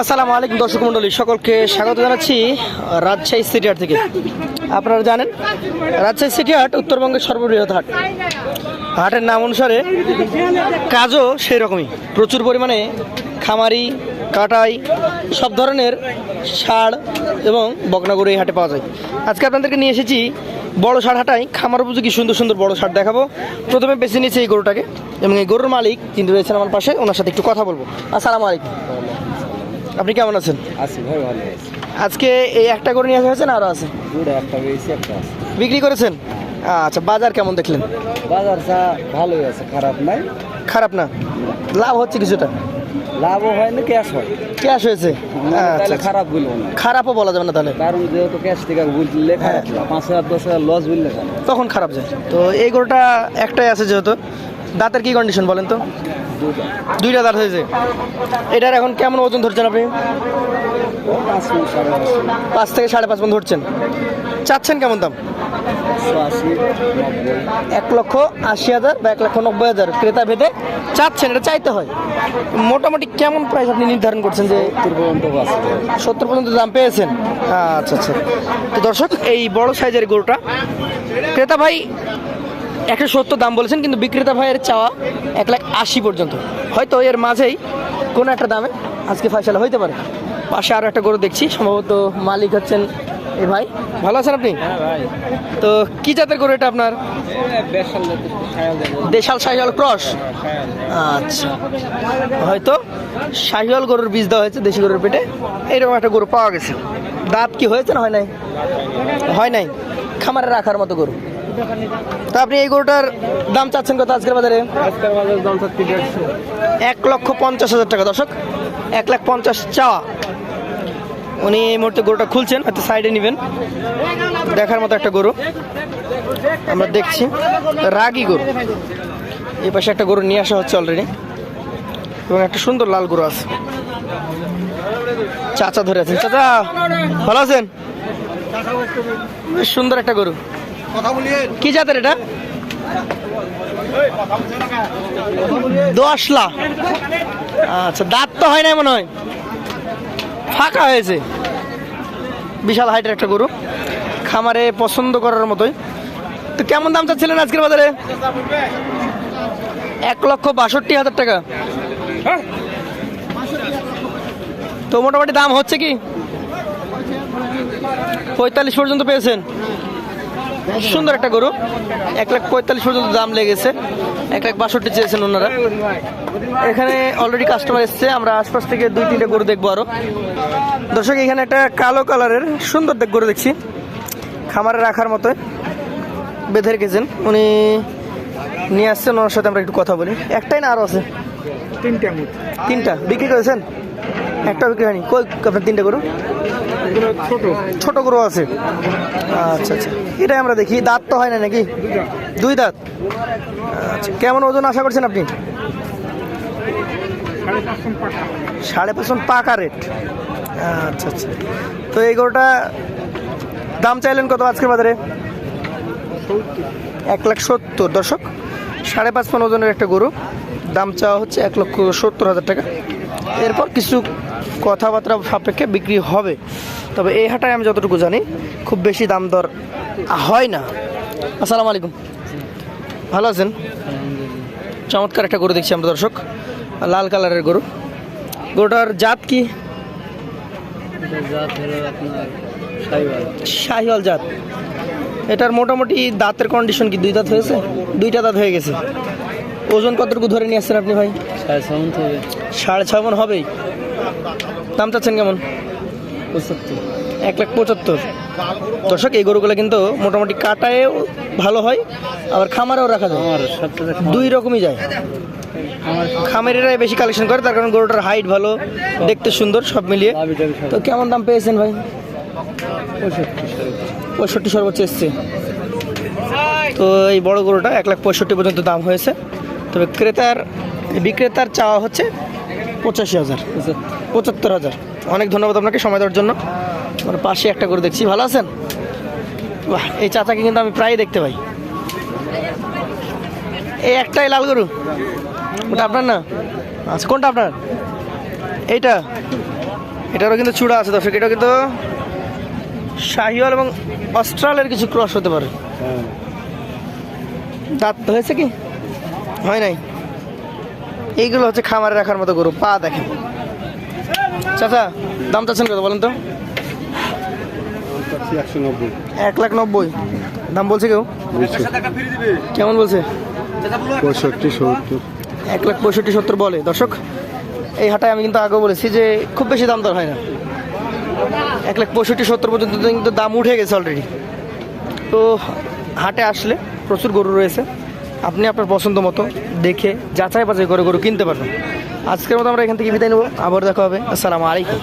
আসসালামু আলাইকুম দর্শক মণ্ডলী, সকলকে স্বাগত জানাচ্ছি রাজশাহী সিটি হাট থেকে। আপনারা জানেন, রাজশাহী সিটি হাট উত্তরবঙ্গের সর্ববৃহৎ হাট। হাটের নাম অনুসারে কাজও সেই রকমই প্রচুর পরিমাণে খামারি, কাটাই, সব ধরনের ষাড় এবং বকনাগরু এই হাটে পাওয়া যায়। আজকে আপনাদেরকে নিয়ে এসেছি বড় সার হাটাই খামার উপযোগী সুন্দর সুন্দর বড় সার দেখাবো। প্রথমে বেছে নিয়েছি এই গরুটাকে এবং এই গরুর মালিক, যিনি রয়েছেন আমার পাশে, ওনার সাথে একটু কথা বলব। আসসালামু আলাইকুম। আপনি কেমন আছেন? আছি ভাই ভালো আছি। আজকে এই একটা করে নিয়ে আসা হয়েছে না আরও আছে? দুটো একটা বেশি একটা আছে। বিক্রি করেছেন? আচ্ছা বাজার কেমন দেখলেন? বাজার চা ভালোই আছে খারাপ নাই। খারাপ না? লাভ হচ্ছে কিছুটা? লাভও হয় না ক্যাশ হয়। ক্যাশ হয়েছে? মানে আচ্ছা, তাহলে আচ্ছা। খারাপ বলব না। খারাপও বলা যাবে না তাহলে। কারণ যেহেতু ক্যাশ থেকে বুঝলে হ্যাঁ। পাঁচ হাজার দশ হাজার লস বুঝলে তখন খারাপ যায়। তো এই গরুটা একটাই আছে যেহেতু। দাঁতের কি কন্ডিশন বলেন তো? দুইটা দাঁত হয়েছে। এটার এখন কেমন ওজন ধরছেন আপনি? পাঁচ থেকে সাড়ে পাঁচ মন ধরছেন। চাচ্ছেন কেমন দাম? এক লক্ষ আশি হাজার বা এক লক্ষ নব্বই হাজার। ক্রেতা ভেদে চাচ্ছেন, এটা চাইতে হয়। মোটামুটি কেমন প্রাইস আপনি নির্ধারণ করছেন যে সত্তর পর্যন্ত দাম পেয়েছেন? আচ্ছা আচ্ছা। তো দর্শক, এই বড় সাইজের গরুটা। ক্রেতা ভাই একশো সত্তর দাম বলেছেন কিন্তু বিক্রেতা ভাইয়ের চাওয়া এক লাখ আশি পর্যন্ত। হয়তো এর মাঝেই কোনো একটা দামে আজকে ফয়সালা হইতে পারে। পাশে আরও একটা গরু দেখছি সম্ভবত মালিক হচ্ছেন এই ভাই। ভালো আছেন আপনি? হ্যাঁ তো কি জাতের গরু এটা আপনার? দেশাল শাহিওয়াল ক্রস? আচ্ছা। হয়তো শাহিওয়াল গরুর বীজ দেওয়া হয়েছে দেশি গরুর পেটে। এইরকম একটা গরু পাওয়া গেছে। দাঁত কি হয়েছে না হয় নাই? হয় নাই। খামারে রাখার মতো গরু। তো আপনি এই গরুটার দাম চাচ্ছেন কত আজকের বাজারে? আজকের বাজার দাম থাকতে এক লক্ষ পঞ্চাশ হাজার টাকা। দর্শক এক লাখ পঞ্চাশ চাওয়া। উনি এই মুহূর্তে গরুটা খুলছেন হয়তো সাইডে নেবেন। দেখার মতো একটা গরু। আমরা দেখছি রাগি গরু। এই পাশে একটা গরু নিয়ে আসা হচ্ছে অলরেডি এবং একটা সুন্দর লাল গরু আছে। চাচা ধরে আছেন। চাচা ভালো আছেন? বেশ সুন্দর একটা গরু। কি জাতের এটা? দশ লাখ আচ্ছা দাঁত তো হয় না মনে হয়। ফাঁকা হয়েছে। বিশাল হাইটের একটা গরু। খামারে পছন্দ করার মতোই। তো কেমন দাম চাচ্ছিলেন আজকের বাজারে? এক লক্ষ বাষট্টি হাজার টাকা। তো মোটামুটি দাম হচ্ছে কি? পঁয়তাল্লিশ পর্যন্ত পেয়েছেন। সুন্দর একটা গরু। এক লাখ পঁয়তাল্লিশ পর্যন্ত দাম লেগেছে। এক লাখ বাষট্টি চেয়েছেন ওনারা। এখানে অলরেডি কাস্টমার এসছে। আমরা আশপাশ থেকে দুই তিনটে গরু দেখব আরও। দর্শক এখানে একটা কালো কালারের সুন্দর দেখ গরু দেখছি। খামারে রাখার মতো বেঁধে রেখেছেন। উনি নিয়ে আসছেন। ওনার সাথে আমরা একটু কথা বলি। একটাই না আরও আছে? তিনটা তিনটা। বিক্রি করেছেন? একটা বিক্রি হয়নি। কই আপনার তিনটে গরু? ছোট গরু আছে। আচ্ছা আচ্ছা। এটাই আমরা দেখি। দাঁত তো হয় না নাকি? দুই দাঁত। আচ্ছা কেমন ওজন আশা করছেন আপনি? সাড়ে পাঁচশো পাকা রেট। আচ্ছা আচ্ছা। তো এই গরুটা দাম চাইলেন কত আজকের বাজারে? এক লাখ সত্তর। দর্শক, সাড়ে পাঁচ ওজনের একটা গরু। দাম চাওয়া হচ্ছে এক লক্ষ সত্তর হাজার টাকা। এরপর কিছু কথাবার্তা সাপেক্ষে বিক্রি হবে। তবে এই হাটায় আমি যতটুকু জানি, খুব বেশি দাম দর হয় না। আসসালামু আলাইকুম। ভালো আছেন? চমৎকার একটা গরু দেখছি আমরা দর্শক। লাল কালারের গরু। গরুটার জাত কি? শাহিওয়াল জাত। এটার মোটামুটি দাঁতের কন্ডিশন কি? দুই দাঁত হয়েছে? দুইটা দাঁত হয়ে গেছে। ওজন কতটুকু ধরে নিয়ে আসছেন আপনি ভাই? সাড়ে ছয় মন হবেই। দাম চাচ্ছেন কেমন? এক লাখ পঁচাত্তর। দর্শক এই গরুগুলো কিন্তু মোটামুটি কাটায়ও ভালো হয় আবার খামারেও রাখা যায়। দুই রকমই যায়। খামারেরাই বেশি কালেকশন করে তার কারণ গরুটার হাইট ভালো দেখতে সুন্দর সব মিলিয়ে। তো কেমন দাম পেয়েছেন ভাই? পঁয়ষট্টি সর্বোচ্চ এসছে। তো এই বড় গরুটা এক লাখ পঁয়ষট্টি পর্যন্ত দাম হয়েছে। তবে ক্রেতার বিক্রেতার চাওয়া হচ্ছে পঁচাশি হাজার। পঁচাত্তর হাজার। অনেক ধন্যবাদ আপনাকে সময় দেওয়ার জন্য। আমার পাশে একটা গরু দেখছি। ভালো আছেন? বাহ এই চাচাকে কিন্তু আমি প্রায় দেখতে পাই। এই একটাই লাল গরু? ওটা আপনার না? আচ্ছা কোনটা আপনার? এইটা। এটারও কিন্তু চূড়া আছে দর্শক। এটা কিন্তু শাহিওয়াল এবং অস্ট্রালের কিছু ক্রস হতে পারে। হ্যাঁ। দাঁত হয়েছে কি? হয় নাই? এইগুলো হচ্ছে খামারে রাখার মতো গরু। পা দেখেন। চাচা দাম চাচ্ছেন কত বলেন তো? এক লাখ নব্বই। দাম বলছে কেউ? কেমন বলছে? পঁয়ষট্টি সত্তর। এক লাখ পঁয়ষট্টি সত্তর বলে। দর্শক এই হাটায় আমি কিন্তু আগেও বলেছি যে খুব বেশি দাম দর হয় না। এক লাখ পঁয়ষট্টি সত্তর পর্যন্ত কিন্তু দাম উঠে গেছে অলরেডি তো হাটে আসলে প্রচুর গরু রয়েছে। আপনি আপনার পছন্দ মতো দেখে যাচাই বাছাই করে গরু কিনতে পারবেন। আজকের মতো আমরা এখান থেকে বিদায় নেব। আবার দেখা হবে। আসসালামু আলাইকুম।